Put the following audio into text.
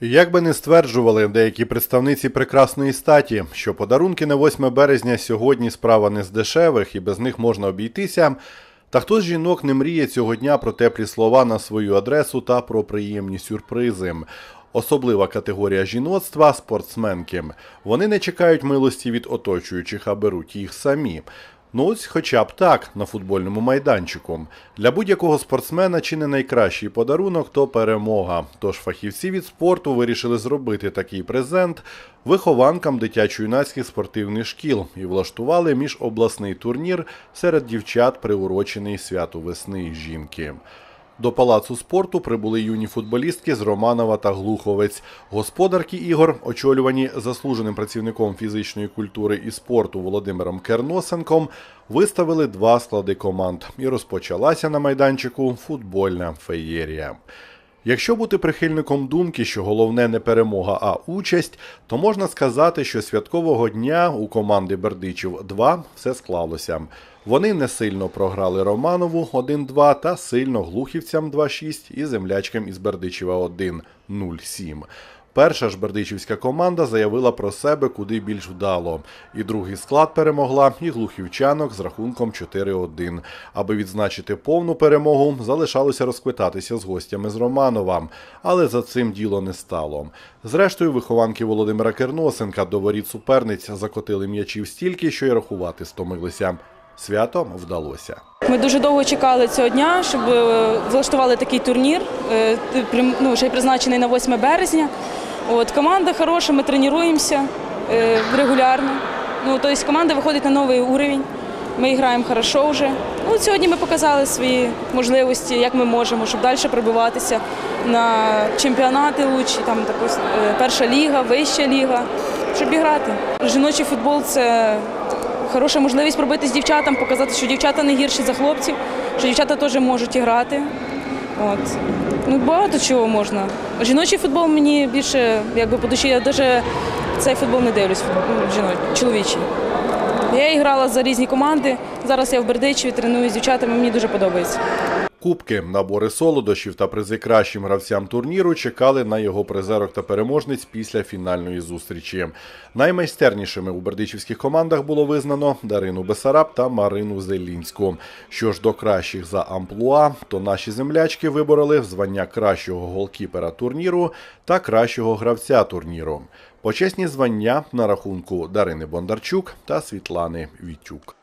Як би не стверджували деякі представниці прекрасної статі, що подарунки на 8 березня сьогодні справа не з дешевих і без них можна обійтися. Та хто з жінок не мріє цього дня про теплі слова на свою адресу та про приємні сюрпризи. Особлива категорія жіноцтва спортсменки. Вони не чекають милості від оточуючих, а беруть їх самі. Ну ось хоча б так на футбольному майданчику. Для будь-якого спортсмена чи не найкращий подарунок, то перемога. Тож фахівці від спорту вирішили зробити такий презент вихованкам дитячо-юнацьких спортивних шкіл і влаштували міжобласний турнір серед дівчат, приурочений святу весни жінки. До палацу спорту прибули юні футболістки з Романова та Глуховець. Господарки ігор, очолювані заслуженим працівником фізичної культури і спорту Володимиром Керносенком, виставили два склади команд. І розпочалася на майданчику футбольна феєрія. Якщо бути прихильником думки, що головне не перемога, а участь, то можна сказати, що святкового дня у команди Бердичів 2 все склалося. Вони не сильно програли Романову 1-2 та сильно глухівцям 2-6 і землячкам із Бердичева 1-0-7. Перша ж бердичівська команда заявила про себе куди більш вдало. І другий склад перемогла і глухівчанок з рахунком 4-1. Аби відзначити повну перемогу, залишалося розквитатися з гостями з Романова. Але за цим діло не стало. Зрештою, вихованки Володимира Керносенка до воріт суперниць закотили м'ячів стільки, що й рахувати стомилися. Свято вдалося. Ми дуже довго чекали цього дня, щоб е, влаштували такий турнір, е, ну, й призначений на 8 березня. От, команда хороша, ми тренуємося е, регулярно. Ну, тобто команда виходить на новий уровень. Ми граємо хорошо вже. Ну, сьогодні ми показали свої можливості, як ми можемо, щоб далі пробиватися на чемпіонати лучші, там також, перша ліга, вища ліга, щоб і грати. Жіночий футбол це хороша можливість пробити з дівчатам, показати, що дівчата не гірші за хлопців, що дівчата теж можуть грати. От. Ну, багато чого можна. Жіночий футбол мені більше якби по душі, я навіть цей футбол не дивлюсь, ну, жіночий, чоловічий. Я і грала за різні команди. Зараз я в Бердичеві треную з дівчатами, мені дуже подобається. Кубки, набори солодощів та призи кращим гравцям турніру чекали на його призерок та переможниць після фінальної зустрічі. Наймайстернішими у бердичівських командах було визнано Дарину Бесараб та Марину Зелінську. Що ж до кращих за амплуа, то наші землячки вибороли звання кращого голкіпера турніру та кращого гравця турніру. Почесні звання на рахунку Дарини Бондарчук та Світлани Вітюк.